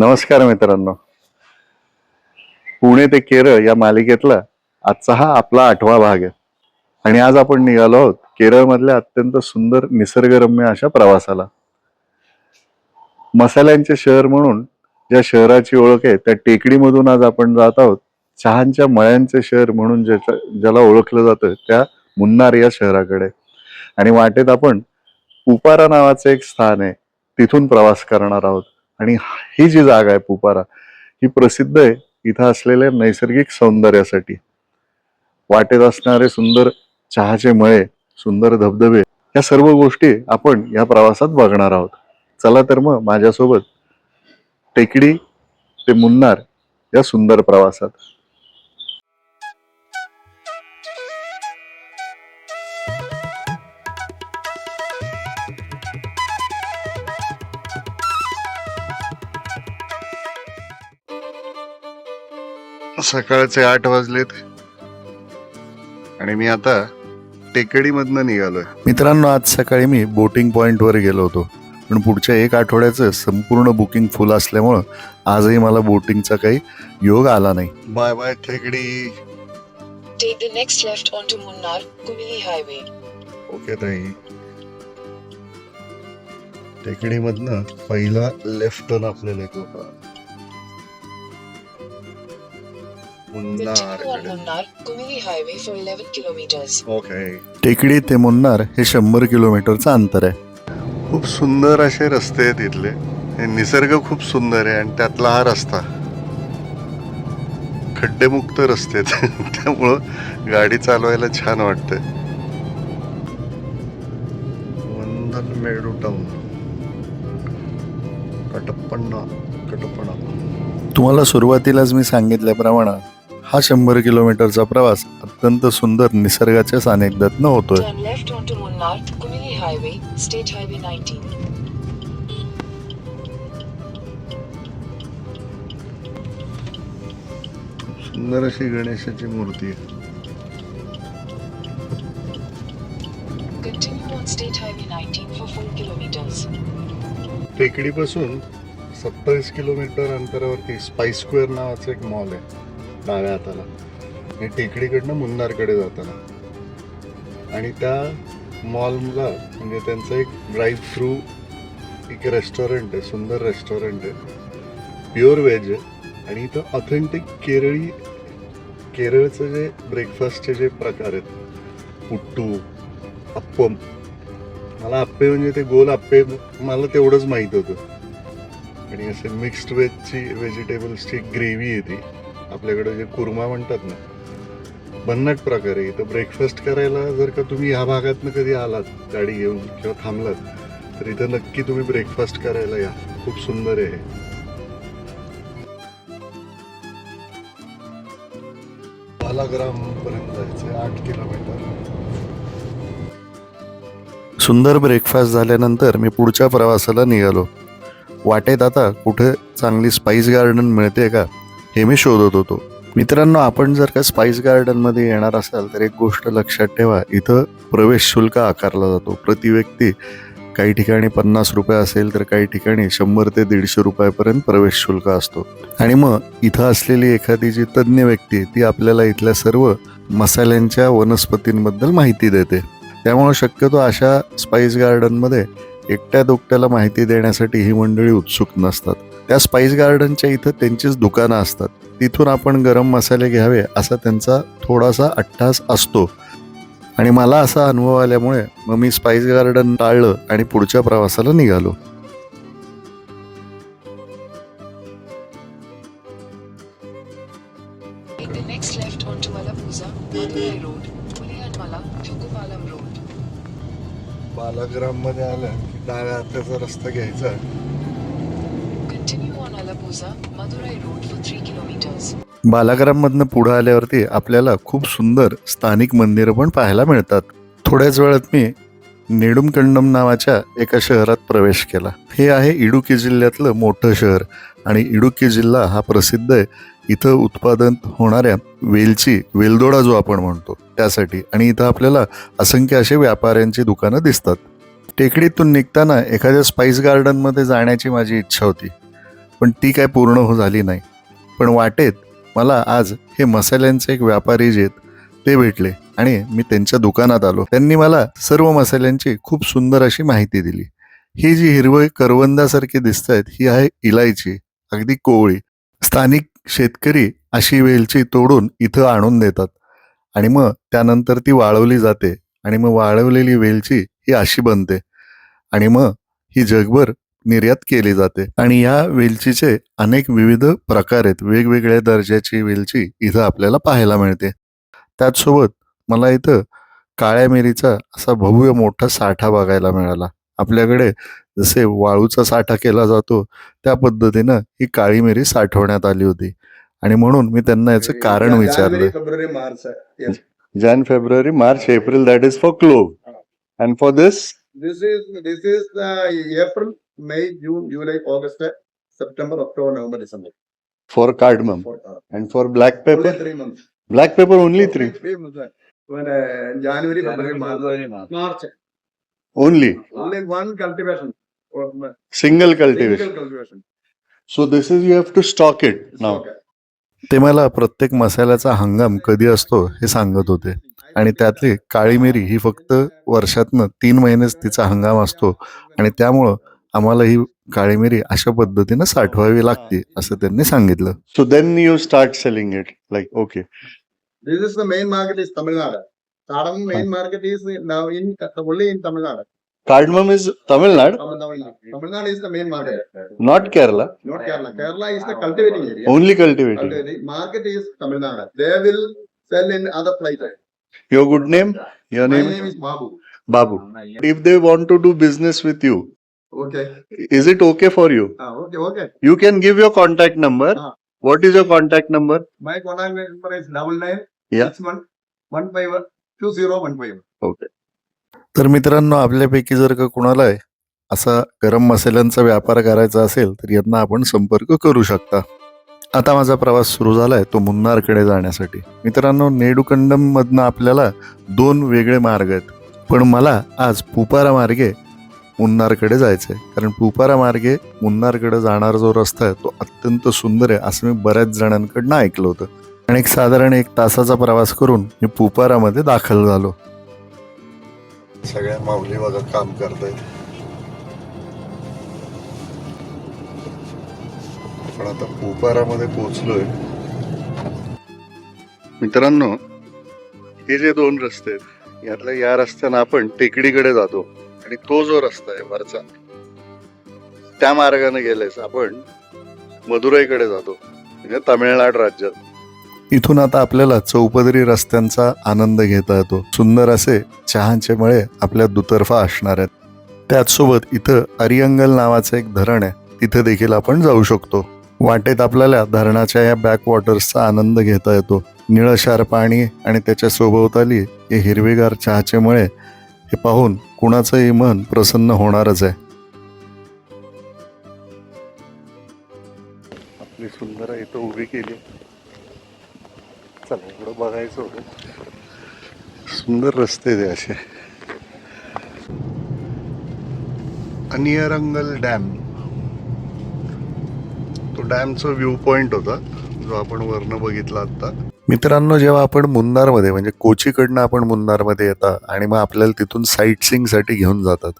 नमस्कार मित्रांनो. पुणे ते केरळ या मालिकेतला आजचा हा आपला आठवा भाग आहे. आणि आज आपण निघालो आहोत केरळमधल्या अत्यंत सुंदर निसर्गरम्य अशा प्रवासाला. मसाल्यांचे शहर म्हणून ज्या शहराची ओळख आहे त्या टेकडीमधून आज आपण जात आहोत. चहांच्या मळ्यांचे शहर म्हणून ज्याच्या ज्याला ओळखलं जातं त्या मुन्नार या शहराकडे. आणि वाटेत आपण उपारा नावाचं एक स्थान आहे तिथून प्रवास करणार आहोत. आणि ही जी जागा आहे पुपारा ही प्रसिद्ध आहे. इथं असलेल्या नैसर्गिक सौंदर्यासाठी. वाटेत असणारे सुंदर चहाचे मळे सुंदर धबधबे या सर्व गोष्टी आपण या प्रवासात बघणार आहोत. चला तर मग माझ्यासोबत टेकडी ते मुन्नार या सुंदर प्रवासात. सकाळचे आठ वाजलेत. आणि मी आता टेकडीमधनं निघालोय. मित्रांनो आज सकाळी मी बोटिंग पॉइंट वर गेलो होतो. पण पुढच्या एक आठवड्याचं संपूर्ण बुकिंग फुल असल्यामुळं आजही मला बोटिंगचा काही योग आला नाही. बाय बाय टेकडी. Take the next left onto Munnar, Kumili Highway. Okay ताई. टेकडीमधनं पहिला लेफ्ट टर्न आपल्याला एक होता. Continue on Munnar, Kumili Highway for 11 kilometers. Okay टेकडी ते मुन्नार हे शंभर किलोमीटरचं अंतर आहे. खूप सुंदर असे रस्ते आहेत इथले. हे निसर्ग खूप सुंदर आहे आणि त्यातला हा रस्ता. खड्डेमुक्त रस्ते आहेत. त्यामुळं गाडी चालवायला छान वाटते वंदन मेडू टाऊन कटप्पण्णा कटप्पणा. तुम्हाला सुरुवातीलाच मी सांगितल्याप्रमाणे हा शंभर किलोमीटरचा प्रवास अत्यंत सुंदर निसर्गाच्या सानिध्यात होतोय Turn left onto Munnar, Kumili Highway, State Highway 19. सुंदर अशी गणेशाची मूर्ती आहे Continue on State Highway 19 for 4 kilometers. टेकडीपासून सत्तावीस किलोमीटर अंतरावरती स्पाइस स्क्वेअर नावाचं एक मॉल आहे डाव्या हाताला. आणि टेकडीकडनं मुन्नारकडे जाताना. आणि त्या मॉलला म्हणजे त्यांचं एक ड्राईव्ह थ्रू एक रेस्टॉरंट आहे सुंदर रेस्टॉरंट आहे. प्युअर व्हेज आहे. आणि इथं ऑथेंटिक केरळी केरळचं जे ब्रेकफास्टचे जे प्रकार आहेत पुट्टू अप्पम. मला आप्पे म्हणजे ते गोल आप्पे मला तेवढंच माहीत होतं. आणि असे मिक्स्ड व्हेजची व्हेजिटेबल्सची ग्रेव्ही येते आपल्याकडे जे कुर्मा म्हणतात ना भन्नाट प्रकारे इथं ब्रेकफास्ट करायला जर का तुम्ही ह्या भागातनं कधी आलात गाडी घेऊन किंवा थांबलात तर इथं नक्की तुम्ही ब्रेकफास्ट करायला या. खूप सुंदर आहे बालाग्राम पर्यंत जायचं आठ किलोमीटर. सुंदर ब्रेकफास्ट झाल्यानंतर मी पुढच्या प्रवासाला निघालो. वाटेत आता कुठे चांगली स्पाईस गार्डन मिळते का? हे मी शोधत होतो. मित्रांनो आपण जर का स्पाइस गार्डनमध्ये येणार असाल तर एक गोष्ट लक्षात ठेवा. इथं प्रवेश शुल्क आकारला जातो. प्रति व्यक्ती काही ठिकाणी पन्नास रुपये असेल तर काही ठिकाणी शंभर ते दीडशे रुपयापर्यंत प्रवेश शुल्क असतो. आणि मग इथं असलेली एखादी जी तज्ज्ञ व्यक्ती आहे, ती आपल्याला इथल्या सर्व मसाल्यांच्या वनस्पतींबद्दल माहिती देते. त्यामुळं शक्यतो अशा स्पाइस गार्डनमध्ये एकट्या दोकट्याला माहिती देण्यासाठी ही मंडळी उत्सुक नसतात. त्या स्पाइस गार्डनच्या इथं त्यांचीच दुकानं असतात. तिथून आपण गरम मसाले घ्यावे असा त्यांचा थोडासा अट्टास असतो. आणि मला असा अनुभव आल्यामुळे मग मी स्पाइस गार्डन टाळलं आणि पुढच्या प्रवासाला निघालो. बालाग्राममध्ये आलं की डाव्या हाताचा रस्ता घ्यायचा. Continue on Alappuzha, Madurai Road for 3 kilometers. बालाग्राम मधनं पुढे आल्यावरती आपल्याला खूप सुंदर स्थानिक मंदिरं पण पाहायला मिळतात. थोड्याच वेळात मी नेडुमकंडम नावाच्या एका शहरात प्रवेश केला. हे आहे इडुकी जिल्ह्यातलं मोठं शहर आणि इडुकी जिल्हा हा प्रसिद्ध आहे. इथं उत्पादन होणाऱ्या वेलची वेलदोडा जो आपण म्हणतो त्यासाठी. आणि इथं आपल्याला असंख्य असे व्यापाऱ्यांची दुकानं दिसतात. टेकडीतून निघताना एखाद्या स्पाईस गार्डनमध्ये जाण्याची माझी इच्छा होती. पण ती काय पूर्ण हो झाली नाही. पण वाटेत मला आज हे मसाल्यांचे एक व्यापारी जे आहेत ते भेटले आणि मी त्यांच्या दुकानात आलो. त्यांनी मला सर्व मसाल्यांची खूप सुंदर अशी माहिती दिली. ही जी हिरवळी करवंदासारखी दिसत आहेत ही आहे इलायची अगदी कोवळी. स्थानिक शेतकरी अशी वेलची तोडून इथं आणून देतात. आणि मग त्यानंतर ती वाळवली जाते आणि मग वाळवलेली वेलची ही अशी बनते. आणि मग ही जगभर निर्यात केली जाते. आणि या वेलचीचे अनेक विविध प्रकार आहेत. वेगवेगळ्या दर्जाची वेलची इथं आपल्याला पाहायला मिळते. त्याचसोबत मला इथं काळ्या मिरीचा असा भव्य मोठा साठा बघायला मिळाला. आपल्याकडे जसे वाळूचा साठा केला जातो त्या पद्धतीनं ही काळी मिरी साठवण्यात आली होती. आणि म्हणून मी त्यांना याचं कारण विचारलं. फेब्रुवारी मार्च yes. Jan, February, March, April, that is for clove. And for this, This uh, May, June, July, August, September, October, November, December. for cardamom. Uh, And for black only pepper, three months. black pepper only three. Three months. uh, When uh, January, February, March. March. Only Only one cultivation. Or, uh, single cultivation. cultivation. So this is you have to stock it now. Okay. ते मला प्रत्येक मसाल्याचा हंगाम कधी असतो हे सांगत होते आणि त्यातली काळी मिरी ही फक्त वर्षातनं तीन महिनेच तिचा हंगाम असतो आणि त्यामुळं आम्हाला ही काळी मिरी अशा पद्धतीनं साठवावी लागते असं त्यांनी सांगितलं. So then you start selling it like okay this is the main market is Tamil Nadu main market is in only in Tamil Nadu cardamom is Tamil Nadu Tamil Nadu is the main market not Kerala not Kerala Kerala is the cultivating area only cultivating market is Tamil Nadu they will sell in other places your good name your name is Babu Babu if they want to do business with you Okay. Is it okay for you Ah, okay, okay. You can give your contact number. Ah. What is your contact number? My contact number is double nine Yeah. six one one five one two zero one five. तर मित्रांनो आपल्यापैकी जर का कुणाला असा गरम मसाल्यांचा व्यापार करायचा असेल तर यांना आपण संपर्क करू शकता आता माझा प्रवास सुरू झालाय तो मुन्नारकडे जाण्यासाठी मित्रांनो नेडुकंडम मधनं आपल्याला दोन वेगळे मार्ग आहेत पण मला आज पुपारा मार्गे मुन्नारकडे जायचंय. कारण पुपारा मार्गे मुन्नारकडे जाणारा जो रस्ता आहे तो अत्यंत सुंदर आहे असं मी बऱ्याच जणांकडनं ऐकलं होतं. आणि एक साधारण एक तासाचा प्रवास करून मी पुपारामध्ये दाखल झालो. सगळ्या माऊली बघा काम करतायत. पण आता पुपारामध्ये पोहोचलोय. मित्रांनो हे जे दोन रस्ते आहेत यातल्या या रस्त्यानं आपण टेकडीकडे जातो. आणि तो जो रस्ता आहे वरचा त्या मार्गाने गेलेस आपण मदुराईकडे जातो. म्हणजे तामिळनाड राज्यात इथून आता आपल्याला चौपदरी रस्त्यांचा आनंद घेता येतो. सुंदर असे चहाचे मळे आपल्या दुतर्फा असणार आहेत. त्याचसोबत इथं अरियंगल नावाचं एक धरण आहे. तिथे देखील आपण जाऊ शकतो. वाटेत आपल्याला धरणाच्या या बॅकवॉटर्सचा आनंद घेता येतो. निळशार पाणी आणि त्याच्या सोबवताली हे हिरवेगार चहाचे मळे हे पाहून कुणाचंही मन प्रसन्न होणारच आहे. आपली सुंदर आहे इथं उभी केली. चला एवढं बघायचं होतं. सुंदर रस्ते ते असे. अनियरंगल डॅम. तो डॅमचा व्ह्यू पॉइंट होता जो आपण वरनं बघितला आत्ता. मित्रांनो जेव्हा आपण मुन्नारमध्ये म्हणजे कोचीकडनं आपण मुन्नारमध्ये येता आणि मग आपल्याला तिथून साईट सिंगसाठी घेऊन जातात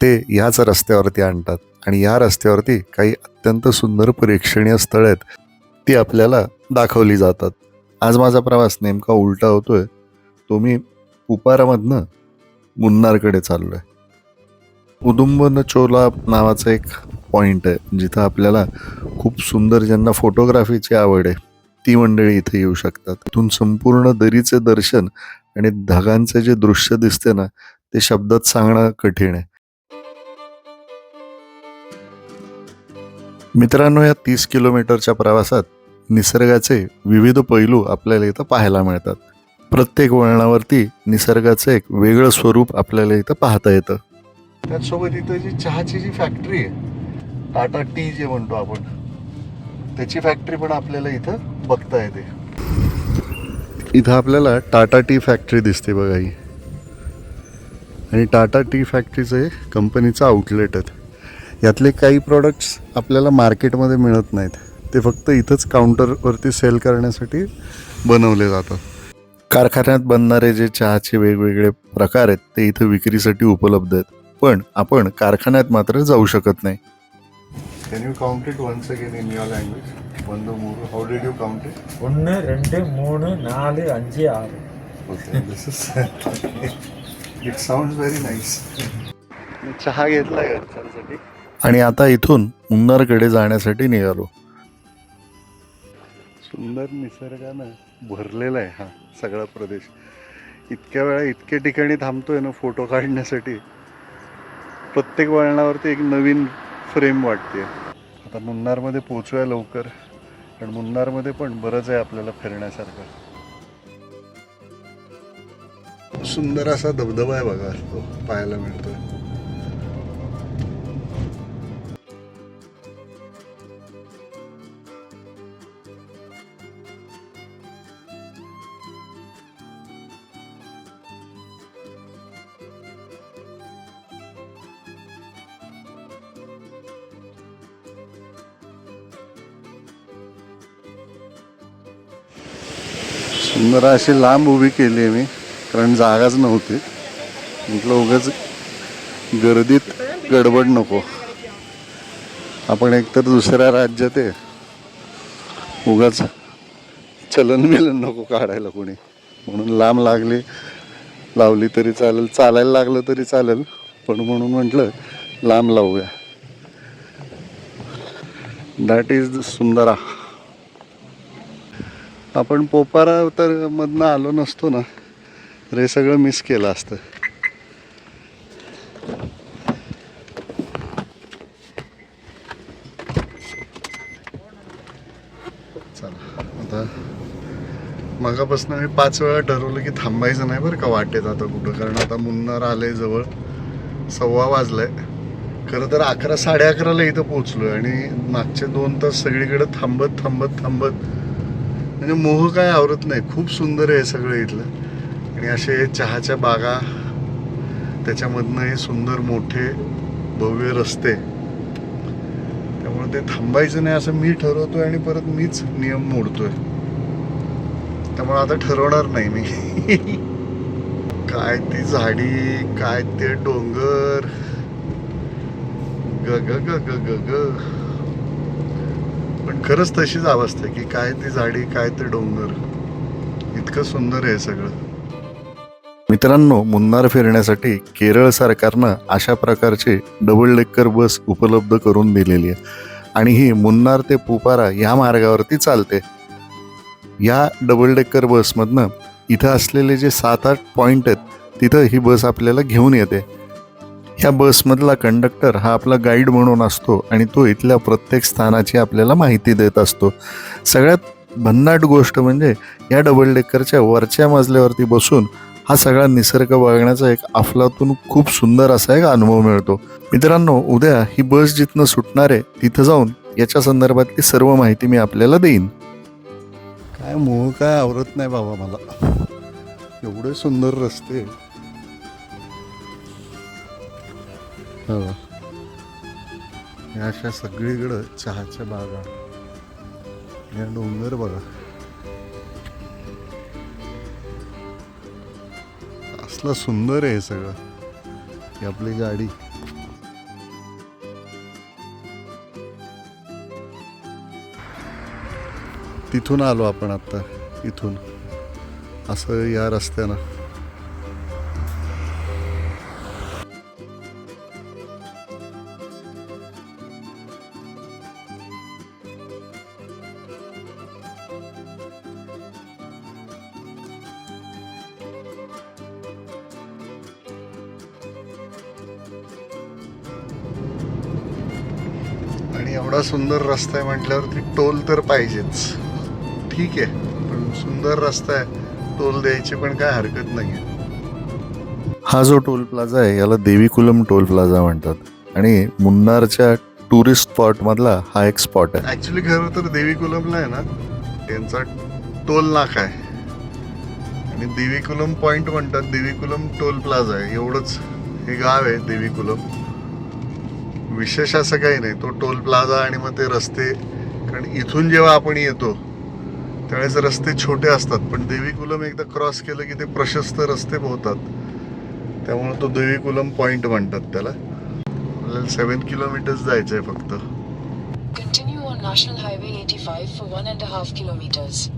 ते ह्याच रस्त्यावरती आणतात. आणि या रस्त्यावरती काही अत्यंत सुंदर प्रेक्षणीय स्थळं आहेत ती आपल्याला दाखवली जातात. आज माझा प्रवास नेमका उलटा होतोय. तो मी उपारामधनं मुन्नारकडे चाललोय. उदुंबन चोला नावाचा एक पॉईंट आहे जिथं आपल्याला खूप सुंदर ज्यांना फोटोग्राफीची आवड आहे ती मंडळी इथे येऊ शकतात. इथून संपूर्ण दरीचे दर्शन आणि ढगांचे जे दृश्य दिसते ना ते शब्दात सांगणं कठीण आहे. मित्रांनो या तीस किलोमीटरच्या प्रवासात निसर्गाचे विविध पैलू आपल्याला इथं पाहायला मिळतात. प्रत्येक वळणावरती निसर्गाचं एक वेगळं स्वरूप आपल्याला इथं पाहता येतं. त्याचसोबत इथं जी चहाची जी फॅक्टरी आहे टाटा टी जे म्हणतो आपण त्याची फॅक्टरी पण आपल्याला इथं बघता येते. इथं आपल्याला टाटा टी फॅक्टरी दिसते बघा ही. आणि टाटा टी फॅक्टरीचं हे कंपनीचं आउटलेट आहे. यातले काही प्रोडक्ट्स आपल्याला मार्केटमध्ये मिळत नाहीत. ते फक्त इथंच काउंटरवरती सेल करण्यासाठी बनवले जातात. कारखान्यात बनणारे जे चहाचे वेगवेगळे प्रकार आहेत ते इथं विक्रीसाठी उपलब्ध आहेत. पण आपण कारखान्यात मात्र जाऊ शकत नाही. Can you count it once again in your language? One, two, three. How did you count it? ஒன்று ரெண்டு மூணு நாலு அஞ்சு ஆறு Okay, this is. it sounds very nice. चहा घेतला घरच्यांसाठी आणि आता इथून मुन्नारकडे जाण्यासाठी निघालो सुंदर निसर्गानं भरलेला आहे हा सगळा प्रदेश इतक्या वेळा इतक्या ठिकाणी थांबतोय ना फोटो काढण्यासाठी प्रत्येक वळणावरती एक नवीन फ्रेम वाटते. आता मुन्नारमध्ये पोचूया लवकर. कारण मुन्नारमध्ये पण बरंच आहे आपल्याला फिरण्यासारखं. सुंदर असा धबधबा आहे बघा तो पाहायला मिळतोय. सुंदर अशी लांब उभी केली आहे मी कारण जागाच नव्हती. म्हटलं उगाच गर्दीत गडबड नको. आपण एकतर दुसऱ्या राज्यात आहे उगाच चलन मिलन नको काढायला कोणी. म्हणून लांब लागली लावली तरी चालेल चालायला लागलं तरी चालेल पण म्हणून म्हटलं लांब लावूया. दॅट इज सुंदरा. आपण पोपारा तर मधनं आलो नसतो ना तर हे सगळं मिस केलं असतं. चला आता मगापासून मी पाच वेळा ठरवलं की थांबायचं नाही बरं का वाटेत आता कुठं कारण आता मुन्नार आलंय जवळ सव्वा वाजलाय. खरं तर अकरा साडे अकराला इथं पोचलोय आणि मागचे दोन तास सगळीकडे थांबत थांबत थांबत म्हणजे मोह काय आवरत नाही. खूप सुंदर आहे सगळं इथलं. आणि असे चहाच्या बागा त्याच्यामधनं हे सुंदर मोठे भव्य रस्ते. त्यामुळे ते थांबायचं नाही असं मी ठरवतोय आणि परत मीच नियम मोडतोय. त्यामुळे आता ठरवणार नाही मी. काय ती झाडी काय ते डोंगर. ग ग ग ग ग ग. पण खरंच तशीच अवस्था की काय ती झाडी काय ते डोंगर. इतकं सुंदर आहे सगळं. मित्रांनो मुन्नार फिरण्यासाठी केरळ सरकारनं अशा प्रकारची डबल डेक्कर बस उपलब्ध करून दिलेली आहे. आणि ही मुन्नार ते पुपारा या मार्गावरती चालते. या डबल डेक्कर बसमधनं इथं असलेले जे सात आठ पॉईंट आहेत तिथं ही बस आपल्याला घेऊन येते. ह्या बसमधला कंडक्टर हा आपला गाईड म्हणून असतो आणि तो इथल्या प्रत्येक स्थानाची आपल्याला माहिती देत असतो. सगळ्यात भन्नाट गोष्ट म्हणजे या डबल डेकरच्या वरच्या मजल्यावरती बसून हा सगळा निसर्ग बघण्याचा एक अफलातून खूप सुंदर असा एक अनुभव मिळतो. मित्रांनो उद्या ही बस जिथनं सुटणार आहे तिथं जाऊन याच्या संदर्भातली सर्व माहिती मी आपल्याला देईन. काय मोह काय आवरत नाही बाबा मला. एवढे सुंदर रस्ते. हो. या अशा सगळीकडं चहाच्या बागा. या डोंगर बघा. असलं सुंदर आहे सगळं. ही आपली गाडी. तिथून आलो आपण आता इथून. असं या रस्त्यानं. आणि एवढा सुंदर रस्ता आहे म्हटल्यावरती टोल तर पाहिजेच. ठीक आहे पण सुंदर रस्ता आहे टोल द्यायची पण काय हरकत नाही हा जो टोल प्लाझा आहे याला देवीकुलम टोल प्लाझा म्हणतात. आणि मुन्नारच्या टुरिस्ट स्पॉट मधला हा एक स्पॉट आहे. ऍक्च्युली खरं तर देवीकुलमला आहे ना त्यांचा टोल नाका आहे. आणि देवीकुलम पॉइंट म्हणतात देवीकुलम टोल प्लाझा आहे. एवढंच हे गाव आहे देवीकुलम. विशेष असं काही नाही. तो टोल प्लाझा आणि मग ते रस्ते कारण इथून जेव्हा आपण येतो त्यावेळेस रस्ते छोटे असतात. पण देवीकुलम एकदा क्रॉस केलं की ते प्रशस्त रस्ते पोहतात. त्यामुळे तो देवीकुलम पॉइंट म्हणतात त्याला. आपल्याला सेवन किलोमीटर्स जायचं आहे फक्त. Continue on National Highway 85 for one and a half kilometers.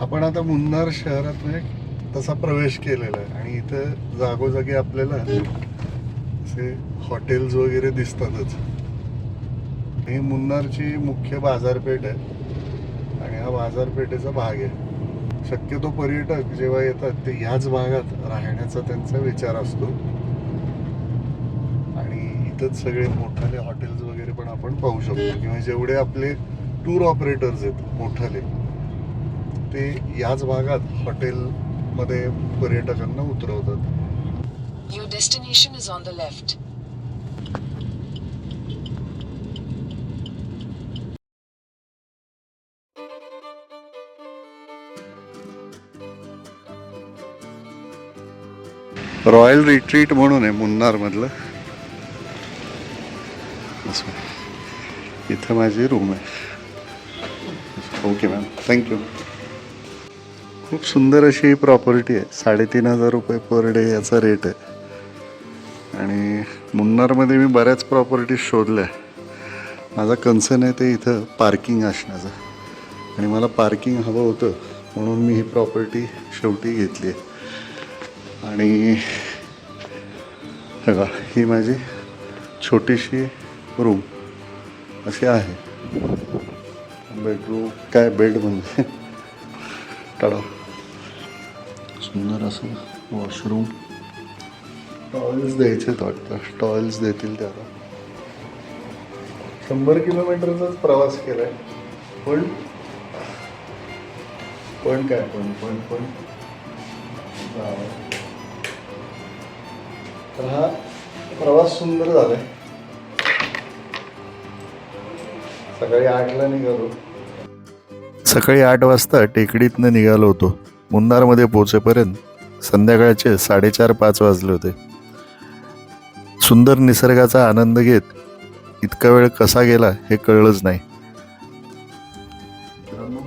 आपण आता मुन्नार शहरात म्हणजे तसा प्रवेश केलेला आहे. आणि इथं जागोजागी आपल्याला असे हॉटेल्स वगैरे दिसतातच. ही मुन्नारची मुख्य बाजारपेठ आहे. आणि हा बाजारपेठेचा भाग आहे. शक्यतो पर्यटक जेव्हा येतात ते ह्याच भागात राहण्याचा त्यांचा विचार असतो. आणि इथंच सगळे मोठाले हॉटेल्स वगैरे पण आपण पाहू शकतो. किंवा जेवढे आपले टूर ऑपरेटर्स आहेत मोठाले ते याच भागात हॉटेल हॉटेलमध्ये पर्यटकांना उतरवतात. Your destination is on the left. Royal retreat म्हणून आहे मुन्नारमधलं. इथं माझी रूम आहे. ओके मॅम थँक्यू खूप सुंदर अशी प्रॉपर्टी आहे. साडेतीन हजार रुपये पर डे याचा रेट आहे. आणि मुन्नारमध्ये मी बऱ्याच प्रॉपर्टीज शोधल्या माझा कन्सर्न आहे ते इथं पार्किंग असण्याचं. आणि मला पार्किंग हवं होतं म्हणून मी ही प्रॉपर्टी शेवटी घेतली आहे. आणि बघा ही माझी छोटीशी रूम अशी आहे. बेडरूम काय बेड म्हणजे टाळा सुंदर असं वॉशरूम? टॉयल्स द्यायचे वाटतं. टॉयल्स देतील त्याला. शंभर किलोमीटरचाच प्रवास केलाय. पण पण काय? पण पण पण. तर हा प्रवास सुंदर झालाय. सकाळी आठला निघालो. सकाळी आठ वाजता टेकडीतनं निघालो होतो. मुन्नारमध्ये पोहोचेपर्यंत संध्याकाळचे साडेचार पाच वाजले होते. सुंदर निसर्गाचा आनंद घेत इतका वेळ कसा गेला हे कळलंच नाही. मित्रांनो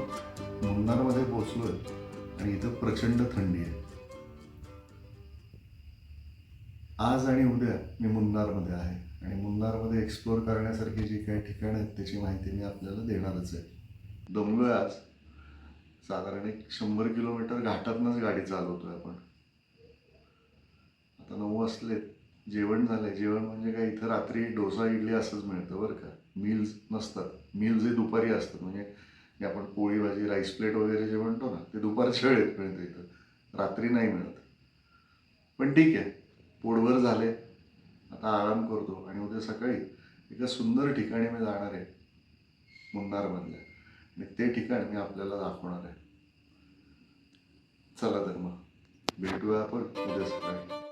मुन्नारमध्ये पोहोचलोय आणि इथं प्रचंड थंडी आहे. आज आणि उद्या मी मुन्नारमध्ये आहे आणि मुन्नारमध्ये एक्सप्लोअर करण्यासारखी जी काही ठिकाणं आहेत त्याची माहिती मी आपल्याला देणारच आहे. दमलोय आज. साधारण एक शंभर किलोमीटर घाटातनंच गाडी चालवतोय आपण. आता नऊ असलेत जेवण झालंय. जेवण म्हणजे काय इथं रात्री डोसा इडली असंच मिळतं बरं का. मील्स नसतात. मील्स हे दुपारी असतात. म्हणजे जे आपण पोळी भाजी राईस प्लेट वगैरे जे म्हणतो ना ते दुपारच्या वेळेत मिळतं इथं. रात्री नाही मिळत. पण ठीक आहे. पोटभर झाले. आता आराम करतो. आणि उद्या सकाळी एका सुंदर ठिकाणी मी जाणार आहे. मुन्नारमधल्या. आणि ते ठिकाण मी आपल्याला दाखवणार आहे. चला तर मग. भेटूया आपण उद्या सकाळी.